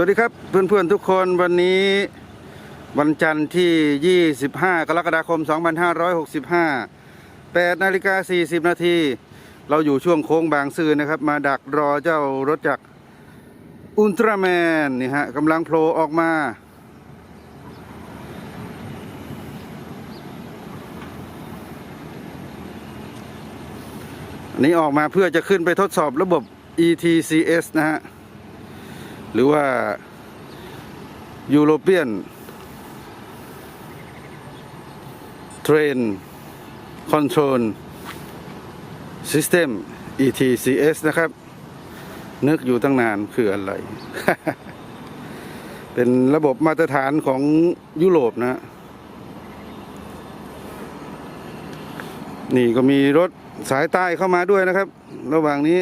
วัสดีครับเพื่อนๆทุกคนวันนี้วันจันทร์ที่ 25 กรกฎาคม 2565 8นาฬิกา40 นาที เราอยู่ช่วงโค้งบางซื่อนะครับ มาดักรอเจ้ารถจักรอุลตร้าแมนนี่ฮะกำลังโผล่ออกมา อันนี้ออกมาเพื่อจะขึ้นไปทดสอบระบบ ETCS นะฮะ หรือว่า European Train Control System ETCS นะครับ นึกอยู่ตั้งนานคืออะไร เป็นระบบมาตรฐานของยุโรปนะ นี่ก็มีรถสายใต้เข้ามาด้วยนะครับ ระหว่างนี้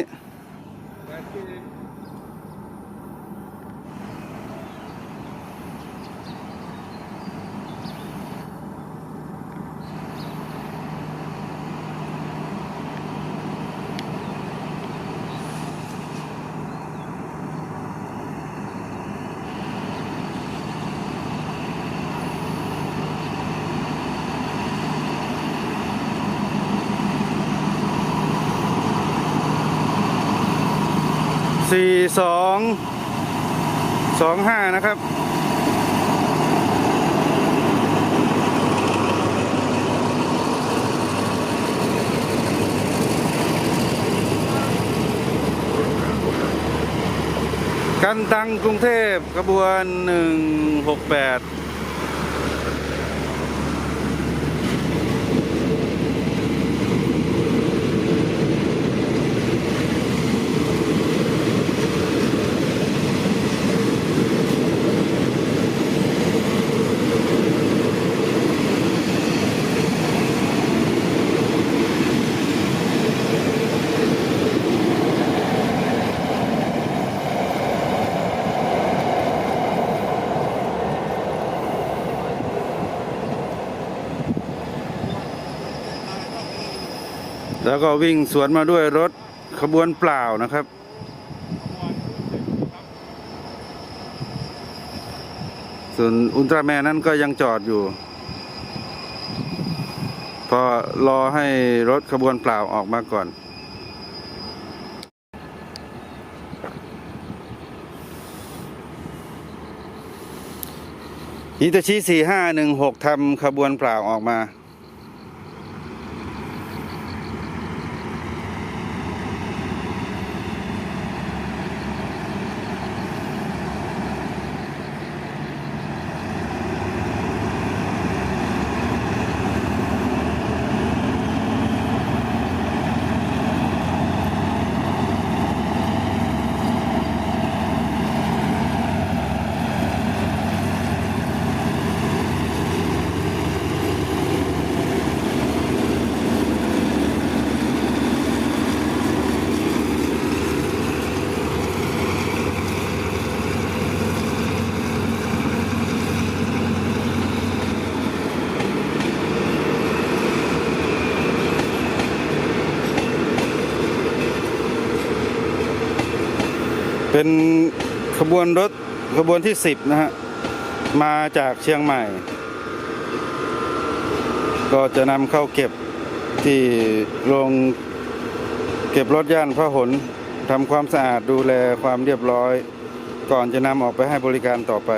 สี่สองสองห้านะครับกันตังกรุงเทพขบวนหนึ่งหกแปด แล้วก็วิ่งสวนมาด้วยรถขบวนเปล่านะครับ ส่วนอุลตร้าแมนนั้นก็ยังจอดอยู่ พอรอให้รถขบวนเปล่าออกมาก่อนฮิตาชิสี่ห้าหนึ่งหกทำขบวนเปล่าออกมา เป็นขบวนรถขบวนที่สิบนะฮะ มาจากเชียงใหม่ ก็จะนำเข้าเก็บที่โรงเก็บรถย่านพระหนทำความสะอาดดูแลความเรียบร้อย ก่อนจะนำออกไปให้บริการต่อไป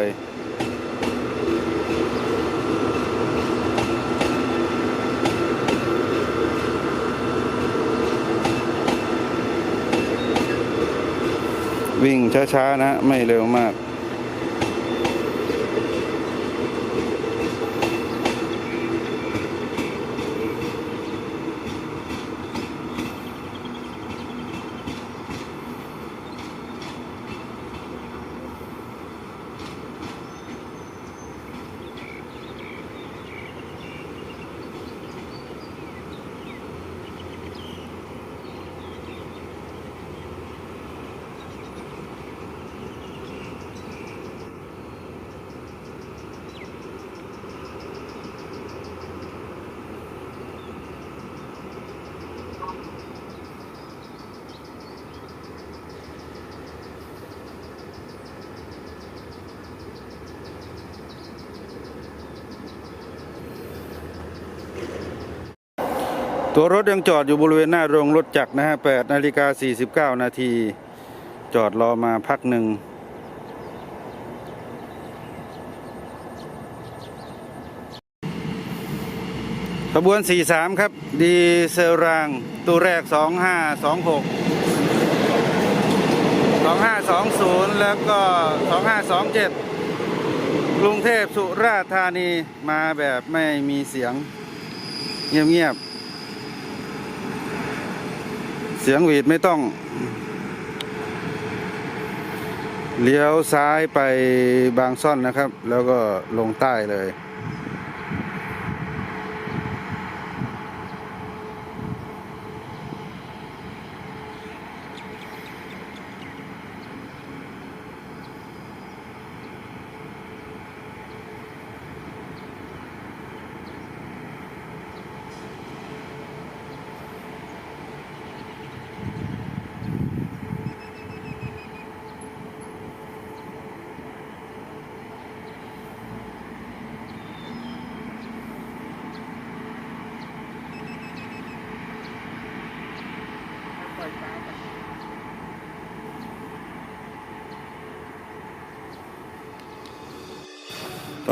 วิ่งช้าๆนะ ไม่เร็วมาก ตัวรถยังจอดอยู่บริเวณหน้าโรงรถจักรนะฮะ8นาฬิกา49 นาที จอดรอมาพักหนึ่ง ขบวน 43 ครับ ดีเซลราง ตัวแรก 2526 2520 แล้วก็ 2527 กรุงเทพสุราษฎร์ธานีมาแบบไม่มีเสียง เงียบๆ เสียงหวีดไม่ต้อง เลี้ยวซ้ายไปบางซ่อนนะครับ แล้วก็ลงใต้เลย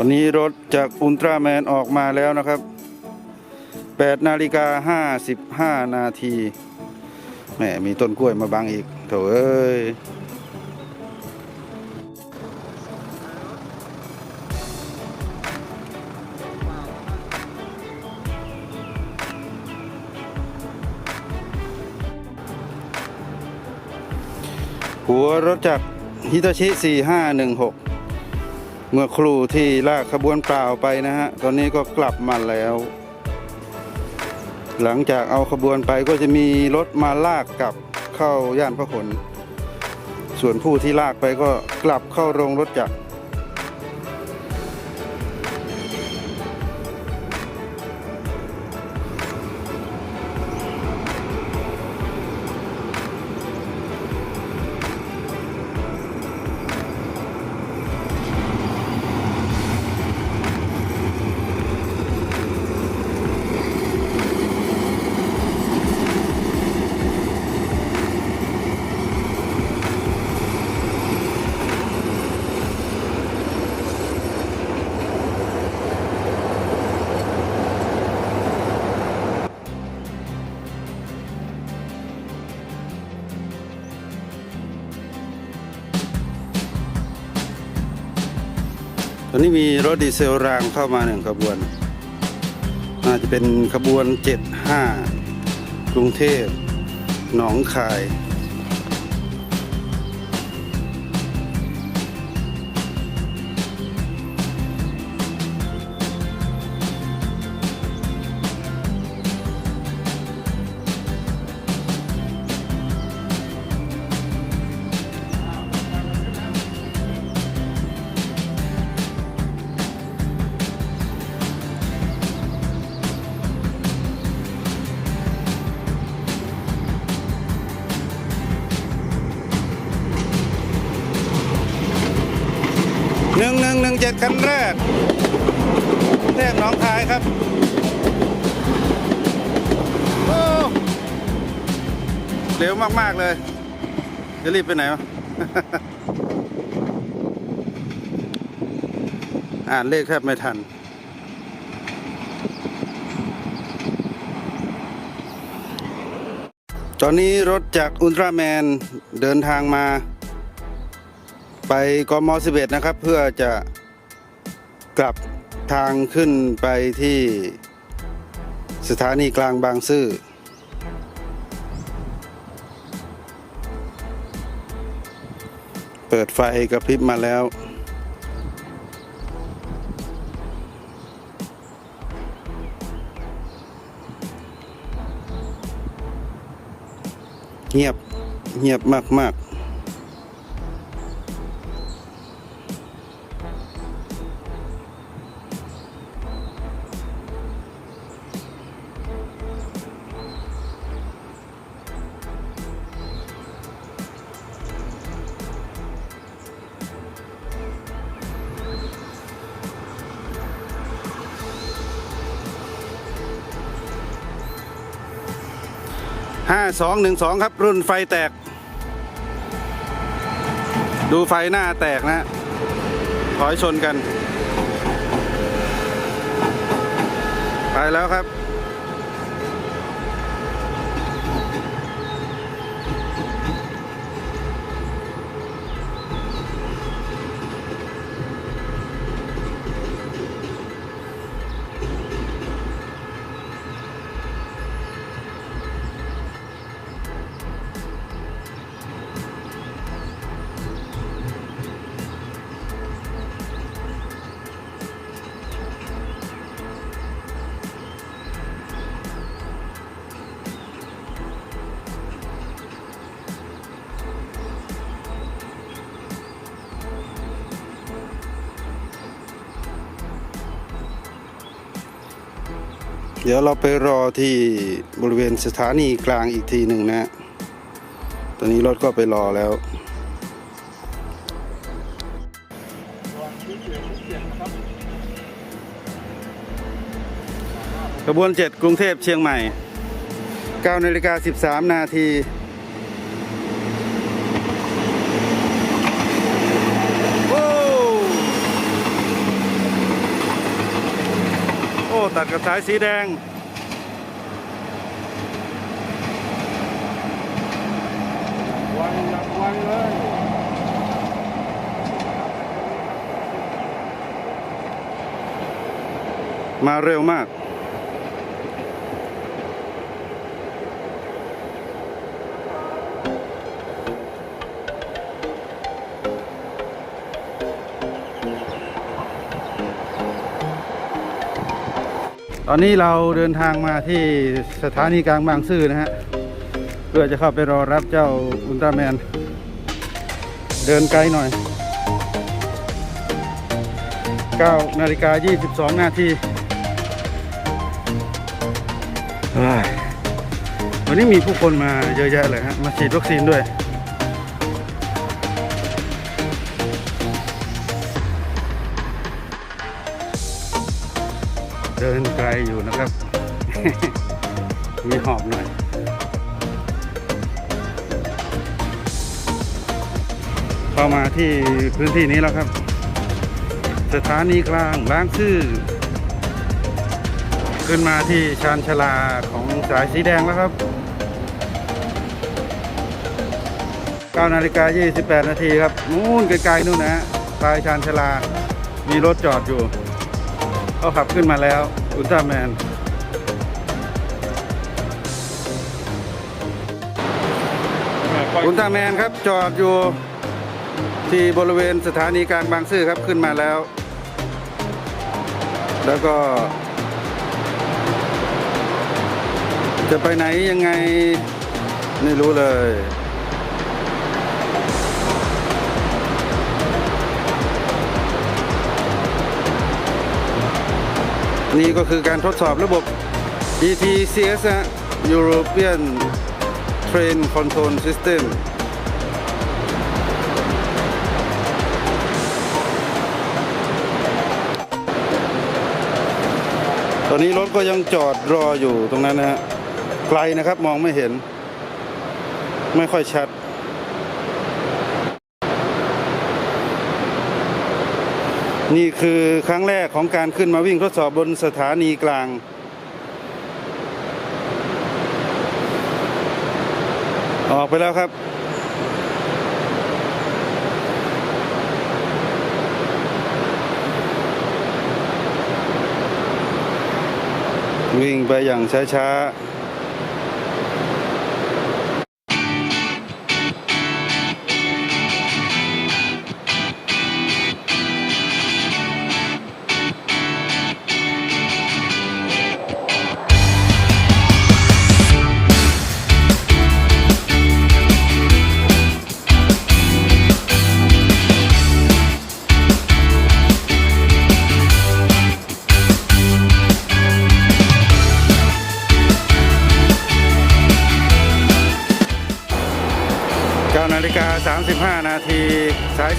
อนนี้รถจากอุลตร้าแมนออกมาแล้วนะครับ8นาฬิกา55 นาทีแหมมีต้นกล้วยมาบังอีกโถเอ้ยหัวรถจักฮิตาชิ 4516 เมื่อครูที่ลากขบวนเปล่าไปนะฮะ ตอนนี้ก็กลับมาแล้ว หลังจากเอาขบวนไปก็จะมีรถมาลากกลับเข้าย่านพระขน ส่วนผู้ที่ลากไปก็กลับเข้าโรงรถจักร อนนี้มีรถดีเซลรางเข้ามาหนึ่งขบวน น่าจะเป็นขบวน 75 กรุงเทพหนองคาย หนึ่งหนึ่งหนึ่งเจ็ดคันแรกเทพหนองคายครับโอ้เร็วมาก ๆ เลย จะรีบไปไหนวะอ่านเลขแทบไม่ทัน ตอนนี้รถจากอุลตร้าแมนเดินทางมา ไปกม11นะครับ เพื่อจะกลับทางขึ้นไปที่สถานีกลางบางซื่อเปิดไฟกระพริบมาแล้ว เงียบเงียบมาก ๆ ห้าสองหนึ่งสองครับ รุ่นไฟแตก ดูไฟหน้าแตกนะถอยชนกัน ไปแล้วครับ ดี๋ยวเราไปรอที่บริเวณสถานีกลางอีกทีหนึ่งนะ ตอนนี้รถก็ไปรอแล้วขบวน 7 กรุงเทพเชียงใหม่9นาฬิกา13 นาที โอ้ โอ้ ตัด กับสายสีแดง วันนับวันเลยมาเร็วมาก ตอนนี้เราเดินทางมาที่สถานีกลางบางซื่อนะฮะ เพื่อจะเข้าไปรอรับเจ้าอุลตร้าแมน เดินไกลหน่อย 9นาฬิกา 22 นาทีวันนี้มีผู้คนมาเยอะแยะเลยฮะ มาฉีดวัคซีนด้วย มีหอบหน่อย เข้ามาที่พื้นที่นี้แล้วครับ สถานีกลางบางซื่อ ขึ้นมาที่ชานชาลาของสายสีแดงแล้วครับ9นาฬิกา28 นาทีครับ นู่นไกลๆนู่นนะ ปลายชานชาลา มีรถจอดอยู่ เขาขับขึ้นมาแล้วอุลตร้าแมน อุลตร้าแมนครับจอดอยู่ที่บริเวณสถานีกลางบางซื่อครับขึ้นมาแล้ว แล้วก็ จะไปไหนยังไงไม่รู้เลย นี่ก็คือการทดสอบระบบ ETCS ฮะ European Train Control System ตอนนี้รถก็ยังจอดรออยู่ตรงนั้นนะฮะ ไกลนะครับมองไม่เห็น ไม่ค่อยชัด นี่คือครั้งแรกของการขึ้นมาวิ่งทดสอบบนสถานีกลาง ออกไปแล้วครับวิ่งไปอย่างช้าๆ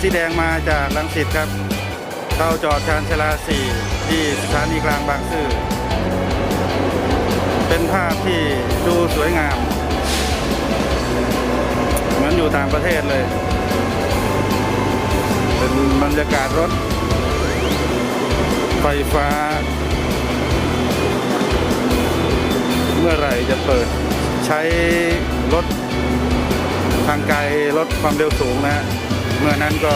สีแดงมาจากลังสิตครับ เข้าจอดชานชาลา4ที่สถานีกลางบางซื่อ เป็นภาพที่ดูสวยงามต่างประเทศเลย เป็นบรรยากาศรถ ไฟฟ้า เมื่อไหร่จะเปิดใช้รถทางไกลรถความเร็วสูงนะฮะ เมื่อนั้นก็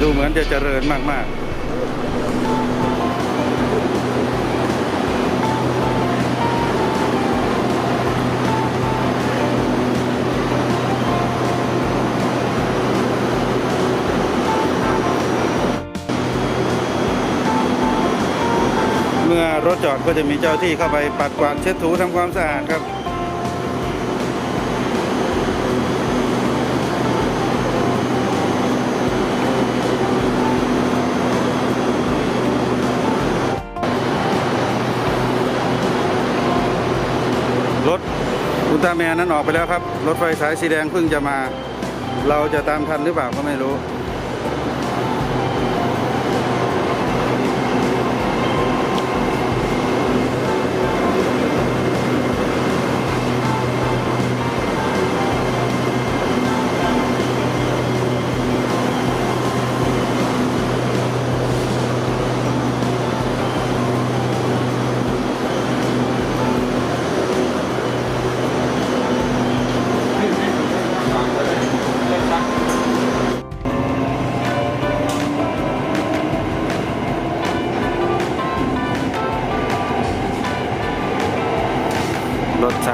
ดูเหมือนจะเจริญมากๆเมื่อรถจอดก็จะมีเจ้าที่เข้าไปปัดกวาดเช็ดถูทำความสะอาดครับ แมนนั้นออกไปแล้วครับ รถไฟสายสีแดงเพิ่งจะมา เราจะตามทันหรือเปล่าก็ไม่รู้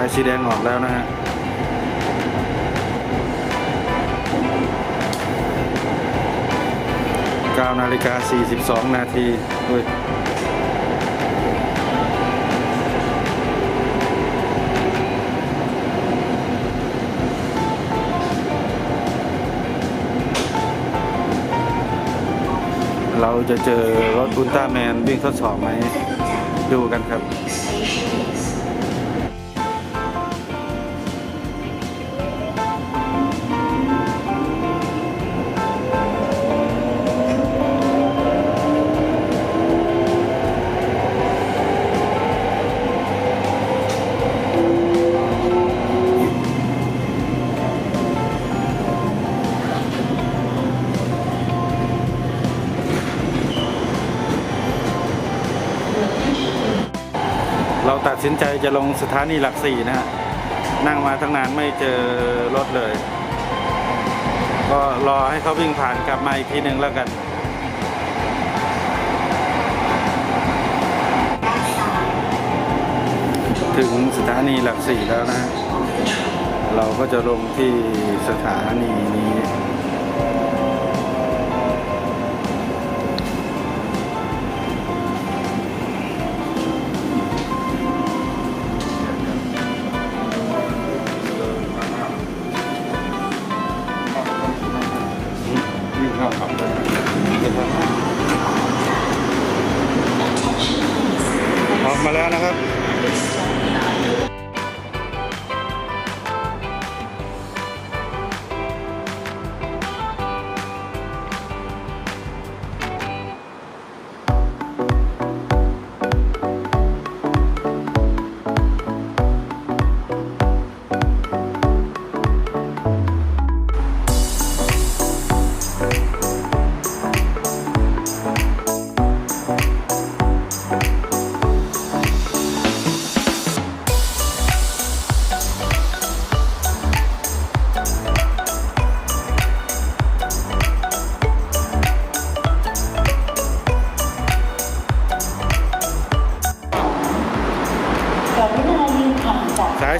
สายสีแดงออกแล้วนะฮะ9นาฬิกา 42 นาทีเฮ้ยเราจะเจอรถอุลตร้าแมนวิ่งทดสอบไหม ดูกันครับ สินใจจะลงสถานีหลักสี่นะฮะนั่งมาตั้งนานไม่เจอรถเลย ก็รอให้เขาวิ่งผ่านกลับมาอีกทีหนึ่งแล้วกัน ถึงสถานีหลักสี่แล้วนะ เราก็จะลงที่สถานีนี้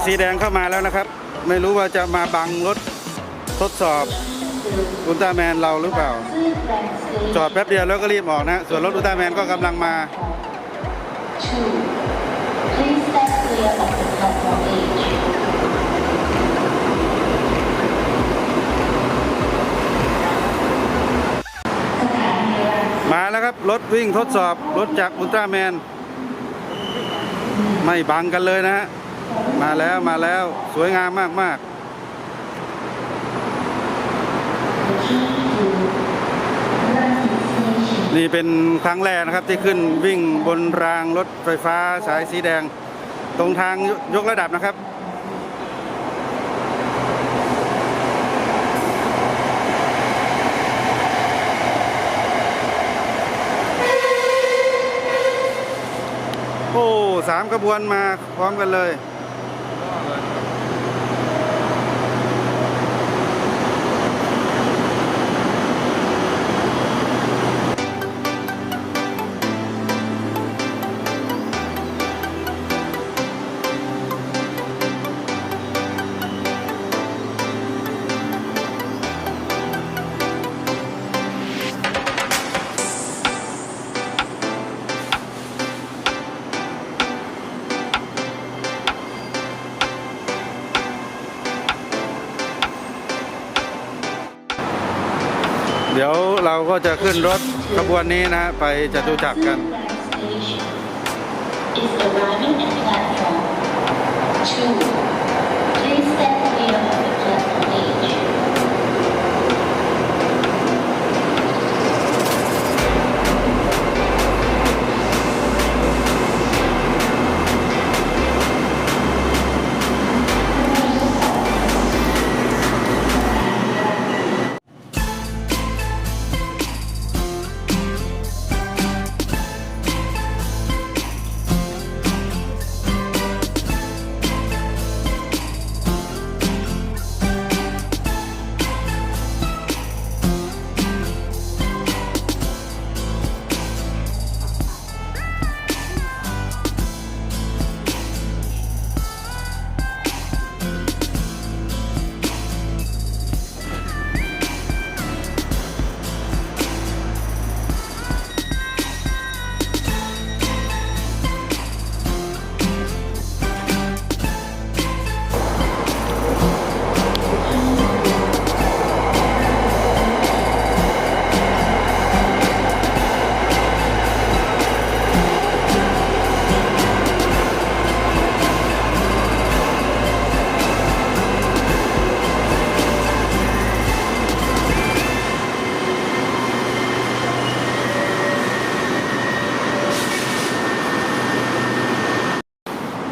สีแดงเข้ามาแล้วนะครับ ไม่รู้ว่าจะมาบังรถทดสอบอุลตร้าแมนเราหรือเปล่า จอดแป๊บเดียวแล้วก็รีบออกนะ ส่วนรถอุลตร้าแมนก็กำลังมา มาแล้วครับ รถวิ่งทดสอบ รถจากอุลตร้าแมน ไม่บังกันเลยนะฮะ มาแล้วมาแล้วสวยงามมากมากนี่เป็นครั้งแรกนะครับที่ขึ้นวิ่งบนรางรถไฟฟ้าสายสีแดง ตรงทางยกระดับนะครับโอ้สามกระบวนมาพร้อมกันเลย เราก็จะขึ้นรถขบวนนี้นะไปจตุจักรกัน2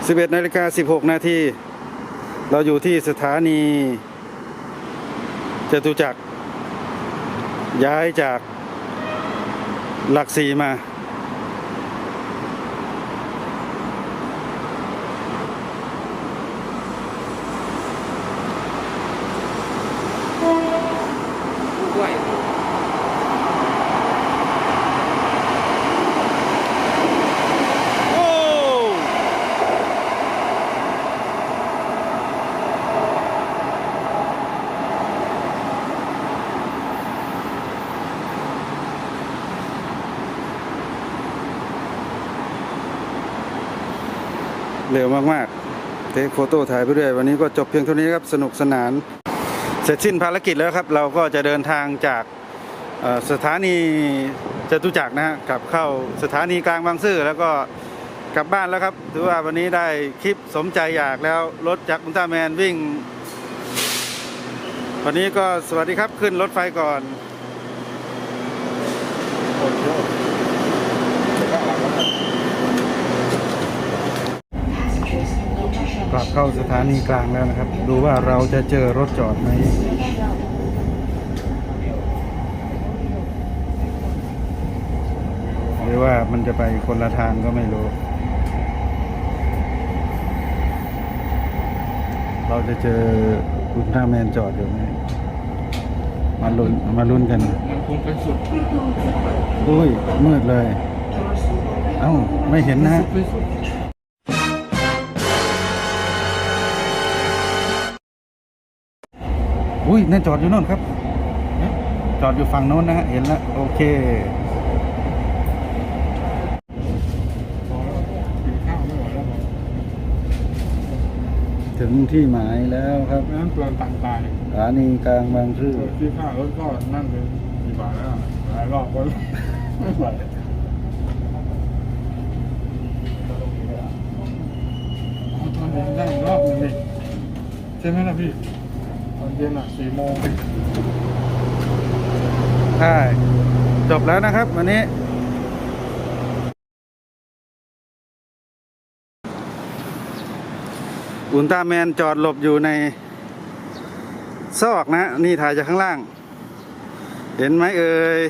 11นาฬิกา16 นาที เราอยู่ที่สถานีจตุจักร ย้ายจากหลักสี่มา เร็วมากๆ เทคโฟโต้ถ่ายไปเรื่อยวันนี้ก็จบเพียงเท่านี้ครับ สนุกสนาน เสร็จสิ้นภารกิจแล้วครับ เราก็จะเดินทางจากสถานีจตุจักรนะฮะกลับเข้าสถานีกลางบางซื่อแล้วก็กลับบ้านแล้วครับ ถือว่าวันนี้ได้คลิปสมใจอยากแล้วรถจากอุลตร้าแมนวิ่ง วันนี้ก็สวัสดีครับขึ้นรถไฟก่อน ลับเข้าสถานีกลางแล้วนะครับ ดูว่าเราจะเจอรถจอดไหมหรือว่ามันจะไปคนละทางก็ไม่รู้ เราจะเจออุลตร้าแมนจอดอยู่ไหมมาลุ้นมาลุ้นกันมันคงเป็นสุดอุ้ยมืดเลย เอ้า ไม่เห็นนะ อุ้ยนั่นจอดอยู่โน่นครับ จอดอยู่ฝั่งโน้นนะฮะเห็นแล้วโอเคกินข้าวไม่ไหวแล้วถึงที่หมายแล้วครับไม่งั้นเปลืองตังค์ตายสถานีกลางบางซื่อที่ข้าวรถก็นั่นเลยกี่บาทแล้วอะหลายรอบก็ไม่ไหวเอาตอนเย็นได้อีกรอบหนึงดิใช่ไหมล่ะพี่ตอน เย็นอะสี่โมงใช่จบแล้วนะครับ วันนี้ อุลตร้าแมนจอดหลบอยู่ใน ซอกนะ นี่ถ่ายจากข้างล่าง เห็นไหมเอ่ย